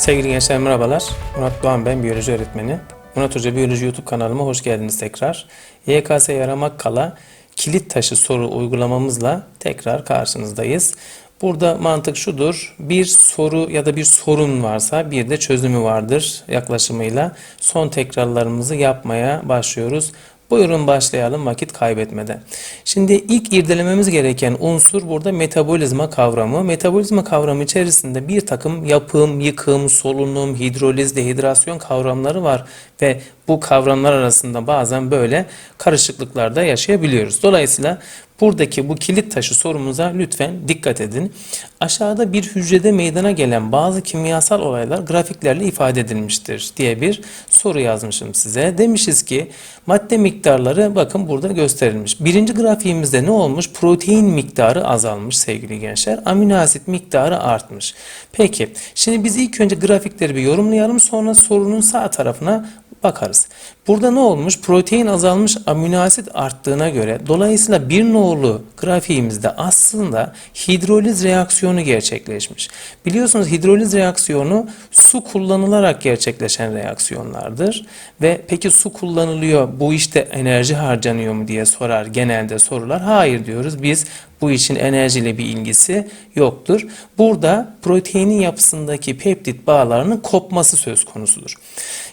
Sevgili gençler merhabalar. Murat Doğan ben, biyoloji öğretmeni. Murat Hoca Biyoloji YouTube kanalıma hoş geldiniz tekrar. YKS yaramak kala kilit taşı soru uygulamamızla tekrar karşınızdayız. Burada mantık şudur. Bir soru ya da bir sorun varsa bir de çözümü vardır yaklaşımıyla. Son tekrarlarımızı yapmaya başlıyoruz. Buyurun başlayalım vakit kaybetmeden. Şimdi ilk irdelememiz gereken unsur burada metabolizma kavramı. Metabolizma kavramı içerisinde bir takım yapım, yıkım, solunum, hidroliz, dehidrasyon kavramları var ve bu kavramlar arasında bazen böyle karışıklıklar da yaşayabiliyoruz. Dolayısıyla buradaki bu kilit taşı sorumuza lütfen dikkat edin. Aşağıda bir hücrede meydana gelen bazı kimyasal olaylar grafiklerle ifade edilmiştir diye bir soru yazmışım size. Demişiz ki madde miktarları bakın burada gösterilmiş. Birinci grafiğimizde ne olmuş? Protein miktarı azalmış sevgili gençler. Amino asit miktarı artmış. Peki şimdi biz ilk önce grafikleri bir yorumlayalım sonra sorunun sağ tarafına bakarız. Burada ne olmuş? Protein azalmış, amino asit arttığına göre dolayısıyla bir nolu grafiğimizde aslında hidroliz reaksiyonu gerçekleşmiş. Biliyorsunuz hidroliz reaksiyonu su kullanılarak gerçekleşen reaksiyonlardır. Ve peki su kullanılıyor bu işte enerji harcanıyor mu diye sorar genelde sorular. Hayır diyoruz biz bu işin enerjiyle bir ilgisi yoktur. Burada proteinin yapısındaki peptit bağlarının kopması söz konusudur.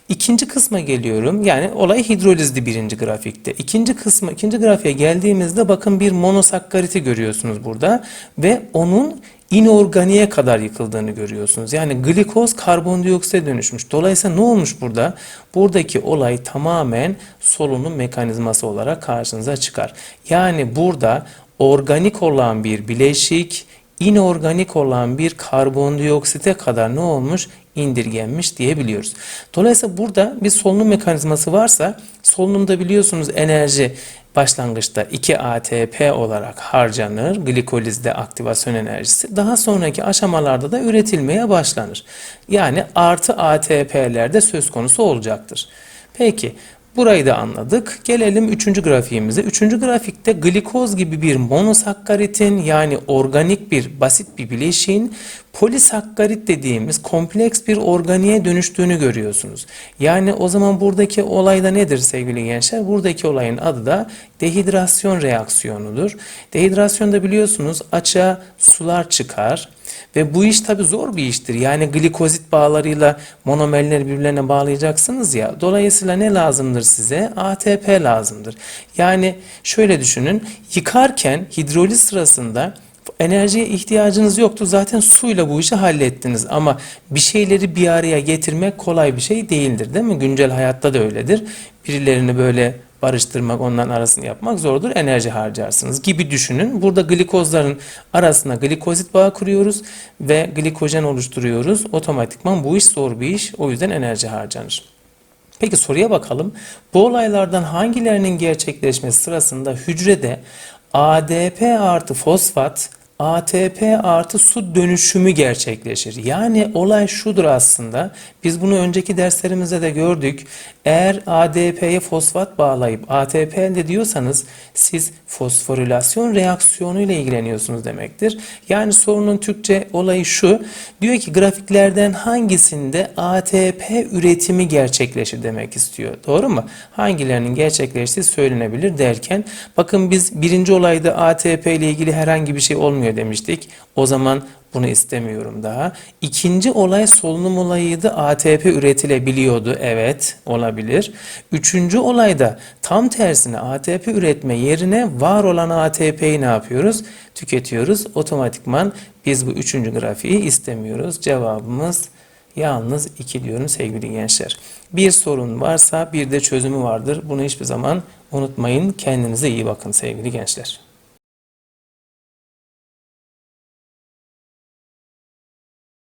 İkinci kısma geliyorum. Yani olay hidrolizdi birinci grafikte. İkinci kısma, ikinci grafiğe geldiğimizde bakın bir monosakkariti görüyorsunuz burada ve onun inorganiğe kadar yıkıldığını görüyorsunuz. Yani glikoz karbondioksite dönüşmüş. Dolayısıyla ne olmuş burada? Buradaki olay tamamen solunum mekanizması olarak karşınıza çıkar. Yani burada organik olan bir bileşik inorganik olan bir karbondioksite kadar ne olmuş? İndirgenmiş diyebiliyoruz. Dolayısıyla burada bir solunum mekanizması varsa solunumda biliyorsunuz enerji başlangıçta 2 ATP olarak harcanır. Glikolizde aktivasyon enerjisi. Daha sonraki aşamalarda da üretilmeye başlanır. Yani artı ATP'lerde söz konusu olacaktır. Peki Burayı da anladık. Gelelim üçüncü grafiğimize. Üçüncü grafikte glikoz gibi bir monosakkaritin yani organik bir basit bir bileşiğin polisakkarit dediğimiz kompleks bir organiğe dönüştüğünü görüyorsunuz. Yani o zaman buradaki olay da nedir sevgili gençler? Buradaki olayın adı da dehidrasyon reaksiyonudur. Dehidrasyonda biliyorsunuz açığa sular çıkar. Ve bu iş tabi zor bir iştir. Yani glikozit bağlarıyla monomerleri birbirlerine bağlayacaksınız ya. Dolayısıyla ne lazımdır size? ATP lazımdır. Yani şöyle düşünün. Yıkarken hidroliz sırasında enerjiye ihtiyacınız yoktu. Zaten suyla bu işi hallettiniz. Ama bir şeyleri bir araya getirmek kolay bir şey değildir. Değil mi? Güncel hayatta da öyledir. Birilerini böyle barıştırmak, onların arasını yapmak zordur. Enerji harcarsınız gibi düşünün. Burada glikozların arasına glikozit bağı kuruyoruz ve glikojen oluşturuyoruz. Otomatikman bu iş zor bir iş. O yüzden enerji harcanır. Peki soruya bakalım. Bu olaylardan hangilerinin gerçekleşmesi sırasında hücrede ADP artı fosfat ATP artı su dönüşümü gerçekleşir. Yani olay şudur aslında. Biz bunu önceki derslerimizde de gördük. Eğer ADP'ye fosfat bağlayıp ATP elde diyorsanız siz fosforilasyon reaksiyonu ile ilgileniyorsunuz demektir. Yani sorunun Türkçe olayı şu. Diyor ki grafiklerden hangisinde ATP üretimi gerçekleşir demek istiyor. Doğru mu? Hangilerinin gerçekleştiği söylenebilir derken bakın biz birinci olayda ATP ile ilgili herhangi bir şey olmuyor demiştik. O zaman bunu istemiyorum daha. İkinci olay solunum olayıydı. ATP üretilebiliyordu. Evet olabilir. Üçüncü olayda tam tersine ATP üretme yerine var olan ATP'yi ne yapıyoruz? Tüketiyoruz. Otomatikman biz bu üçüncü grafiği istemiyoruz. Cevabımız yalnız 2 diyorum sevgili gençler. Bir sorun varsa bir de çözümü vardır. Bunu hiçbir zaman unutmayın. Kendinize iyi bakın sevgili gençler.